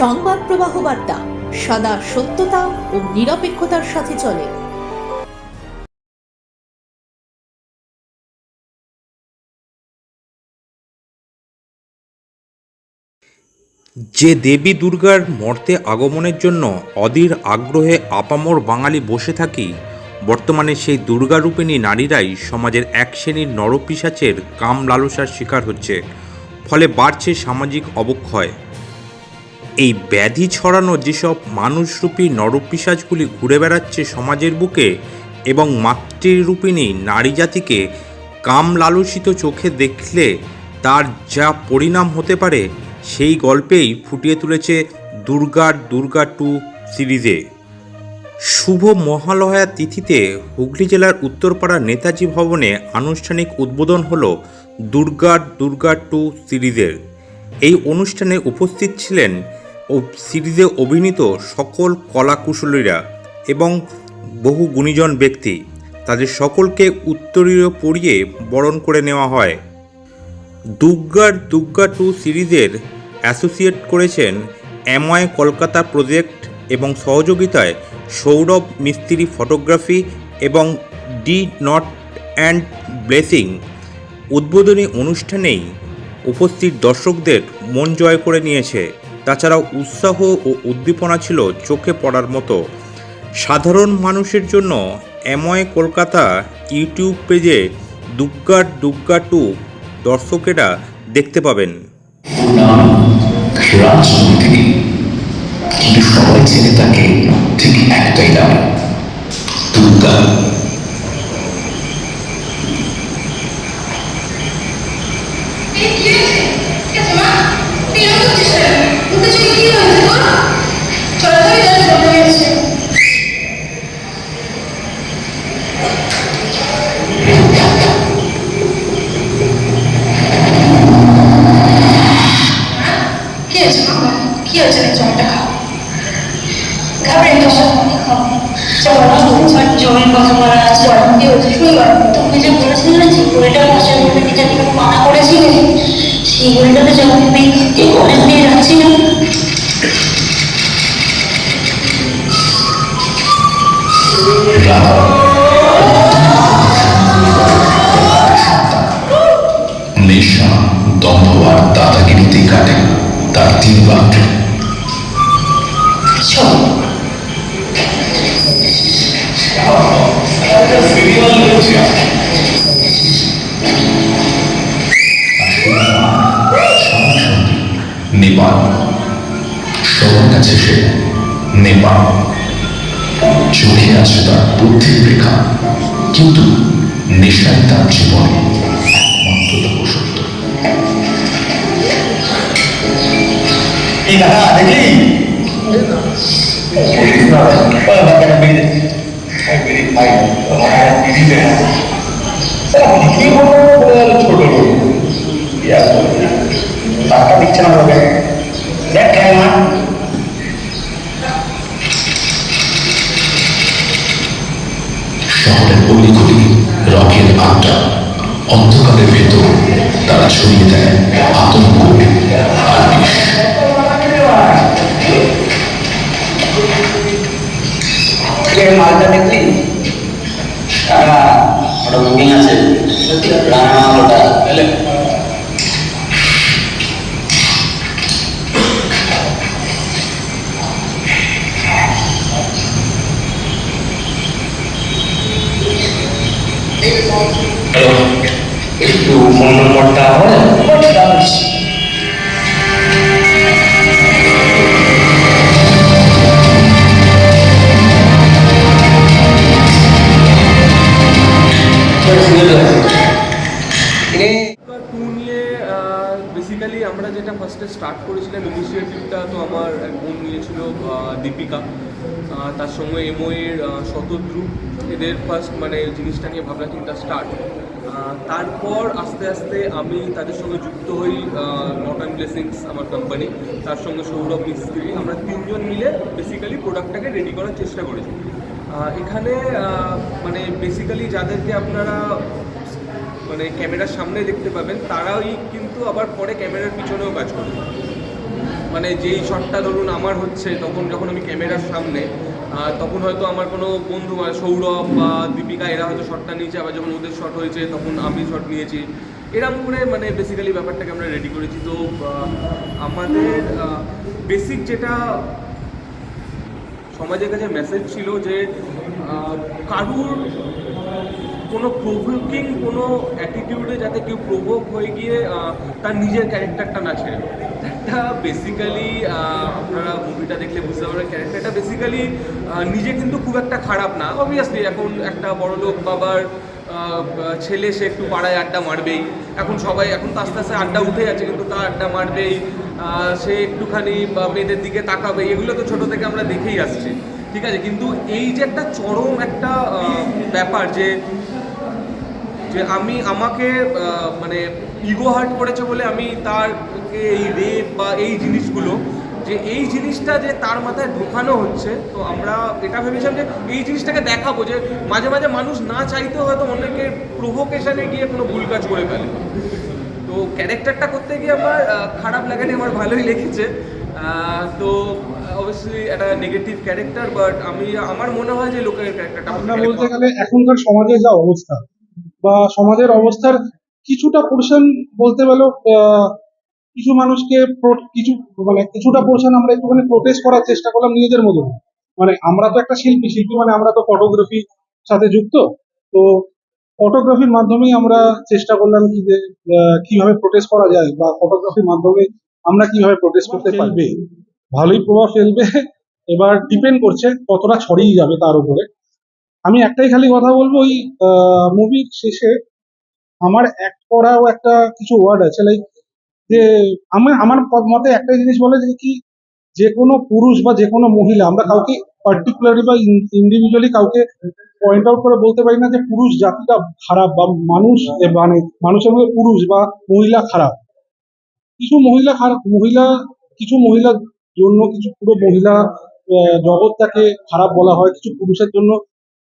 সংবাদ প্রবাহ বার্তা, সদা সত্যতা ও নিরপেক্ষতার সাথে চলে। যে দেবী দুর্গার মর্তে আগমনের জন্য অধীর আগ্রহে আপামর বাঙালি বসে থাকি, বর্তমানে সেই দুর্গারূপিণী নারীরাই সমাজের এক শ্রেণির নরপিসাচের কাম লালসার শিকার হচ্ছে। ফলে বাড়ছে সামাজিক অবক্ষয়। এই ব্যাধি ছড়ানো যেসব মানুষরূপী নরপিসাজগুলি ঘুরে বেড়াচ্ছে সমাজের বুকে এবং মাতৃরূপিণী নারী জাতিকে কাম লালসিত চোখে দেখলে তার যা পরিণাম হতে পারে, সেই গল্পেই ফুটিয়ে তুলেছে দুর্গার দুর্গা টু সিরিজে। শুভ মহালয়া তিথিতে হুগলি জেলার উত্তরপাড়া নেতাজি ভবনে আনুষ্ঠানিক উদ্বোধন হল দুর্গার দুর্গা টু সিরিজের। এই অনুষ্ঠানে উপস্থিত ছিলেন সিরিজে অভিনীত সকল কলাকুশলীরা এবং বহু গুণীজন ব্যক্তি তাদের সকলকে উত্তরীয় পরিয়ে বরণ করে নেওয়া হয়। দুগ্গার দুগ্গা টু সিরিজের অ্যাসোসিয়েট করেছেন এমআই কলকাতা প্রজেক্ট এবং সহযোগিতায় সৌরভ মিস্ত্রি ফটোগ্রাফি এবং ডি নট অ্যান্ড ব্লেসিং উদ্বোধনী অনুষ্ঠানেই উপস্থিত দর্শকদের মন জয় করে নিয়েছে। তাছাড়াও উৎসাহ ও উদ্দীপনা ছিল চোখে পড়ার মতো। সাধারণ মানুষের জন্য এমআই কলকাতা ইউটিউব পেজে দুগ্গার দুগ্গা টু দর্শকেরা দেখতে পাবেন। রাজনীতি কিন্তু সবাই চেনে তাকে ঠিক একটাই নাম দুর্গা এই কি হয়েছে? ঠিক আছে, মা? তুই এরকম করছিস কেন? মুখে চোখে কি হয়েছে তোর? চলাচলই যেন বন্ধ হয়ে গেছে। কি হয়েছে মা? কি হয়েছে রে? জলটা খাও। ঘাবড়ে গেছ? খাও। চলো, তোমার জমির কথা বলা আছে। কি হয়েছে? তুমি যে বলেছিলে যে গড়িটা পাশের মধ্যে নিচে দিকে মানা করেছিলে সেই গড়িটাতে যখন আমি নেশা দম্ভ আর দাদাগিরিতে কাটে তার তিন চলো। নেপাল। সবার কাছে সে নেপাল। চোখে আছে তার বুদ্ধির রেখা কিন্তু নেশাই তার জীবনে দাদা দেখলি? টাকা দিচ্ছে না রকের আটা অন্ধকারের ভেতর তারা ছড়িয়ে দেয় আতঙ্ক আর বিষ। মালটা দেখলি? আছে। রান্না ওটা। একটু ফোন নম্বরটা আমরা যেটা ফার্স্টে স্টার্ট করেছিলাম ইনিশিয়েটিভটা তো আমার এক বোন নিয়েছিল দীপিকা। তার সঙ্গে এমওয়ের শতদ্রু, এদের ফার্স্ট মানে জিনিসটা নিয়ে ভাবনা চিন্তা স্টার্ট তারপর আস্তে আস্তে আমি তাদের সঙ্গে যুক্ত হই অ্যান্ড ব্লেসিংস আমার কোম্পানি তার সঙ্গে সৌরভ মিস্ত্রি। আমরা তিনজন মিলে বেসিক্যালি প্রোডাক্টটাকে রেডি করার চেষ্টা করেছি। এখানে মানে বেসিক্যালি যাদেরকে আপনারা মানে ক্যামেরার সামনে দেখতে পাবেন, তারাই কিন্তু আবার পরে ক্যামেরার পিছনেও কাজ করে মানে যেই শটটা ধরুন আমার হচ্ছে, তখন যখন আমি ক্যামেরার সামনে তখন হয়তো আমার কোনো বন্ধু মানে সৌরভ বা দীপিকা, এরা হয়তো শটটা নিয়েছে, আবার যখন ওদের শট হয়েছে, তখন আমি শট নিয়েছি। এরকম করে মানে বেসিক্যালি ব্যাপারটাকে আমরা রেডি করেছি। তো আমাদের বেসিক যেটা সমাজের কাছে মেসেজ ছিল যে কারুর কোনো প্রভোকিং কোনো অ্যাটিটিউডে যাতে কেউ প্রভোক হয়ে গিয়ে তার নিজের ক্যারেক্টারটা না ছেড়ে একটা বেসিক্যালি আপনারা মুভিটা দেখলে বুঝতে পারবেন ক্যারেক্টারটা বেসিক্যালি নিজে কিন্তু খুব একটা খারাপ না। অবভিয়াসলি এখন একটা বড়লোক বাবার ছেলে, সে একটু পাড়ায় আড্ডা মারবেই। এখন সবাই, এখন তো আস্তে আস্তে আড্ডা উঠে যাচ্ছে, কিন্তু তার আড্ডা মারবেই। সে একটুখানি মেয়েদের দিকে তাকাবে, এগুলো তো ছোটো থেকে আমরা দেখেই আসছি। ঠিক আছে? কিন্তু এই যে একটা চরম একটা ব্যাপার যে যে আমি, আমাকে মানে ইগো হার্ট করেছে বলে আমি তারকে এই রেপ বা এই জিনিসগুলো যে এই জিনিসটা যে তার মাথায় ঢোকানো হচ্ছে তো আমরা এটা ভেবেছিলাম যে এই জিনিসটাকে দেখাবো যে মাঝে মাঝে মানুষ না চাইতেও হয়তো অনেকে প্রভোকেশনে গিয়ে কোনো ভুল কাজ করে ফেলে। তো ক্যারেক্টারটা করতে গিয়ে আমার খারাপ লাগানি আমার ভালোই লেগেছে। তো অবশ্যই একটা নেগেটিভ ক্যারেক্টার বাট আমি আমার মনে হয় যে লোকের ক্যারেক্টারটা আমরা বলতে গেলে এখনকার সমাজে যা অবস্থা বা সমাজের অবস্থার কিছুটা পোর্শন বলতে গেলে আহ, কিছু মানুষকে কিছু মানে কিছুটা পোর্শন আমরা একটুখানি প্রোটেস্ট করার চেষ্টা করলাম নিজেদের মধ্যে। মানে আমরা তো একটা শিল্পী শিল্পী মানে আমরা তো ফটোগ্রাফির সাথে যুক্ত। তো ফটোগ্রাফির মাধ্যমেই আমরা চেষ্টা করলাম কি যে কীভাবে প্রোটেস্ট করা যায় বা ফটোগ্রাফির মাধ্যমে আমরা কীভাবে প্রোটেস্ট করতে পারবে। ভালোই প্রভাব ফেলবে। এবার ডিপেন্ড করছে কতটা ছড়িয়ে যাবে তার উপরে। আমি একটাই খালি কথা বলব ওই মুভির শেষে আমার অ্যাক্ট করাও একটা কিছু ওয়ার্ড আছে লাইক যে আমার আমার মতে একটাই জিনিস বলে যে কি, যে কোনো পুরুষ বা যে কোনো মহিলা, আমরা কাউকে পার্টিকুলারলি বা ইন্ডিভিজুয়ালি কাউকে পয়েন্ট আউট করে বলতে পারি না যে পুরুষ জাতিটা খারাপ বা মানুষ মানে মানুষের মধ্যে পুরুষ বা মহিলা খারাপ। কিছু মহিলা খারাপ, মহিলা, কিছু মহিলার জন্য কিছু পুরো মহিলা জগৎটাকে খারাপ বলা হয়, কিছু পুরুষের জন্য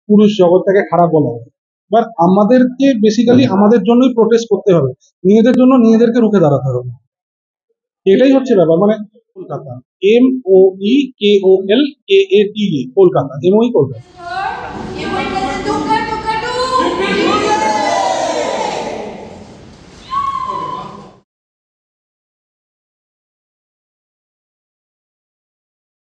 পুরুষ জগৎটাকে খারাপ বলা হয়। বাট আমাদেরকে বেসিক্যালি আমাদের জন্যই প্রোটেস্ট করতে হবে। নিজেদের জন্য নিজেদেরকে রুখে দাঁড়াতে হবে। এটাই হচ্ছে ব্যাপার। মানে Kolkata. M O E K O L K A T Kolkata. M O Kolkata.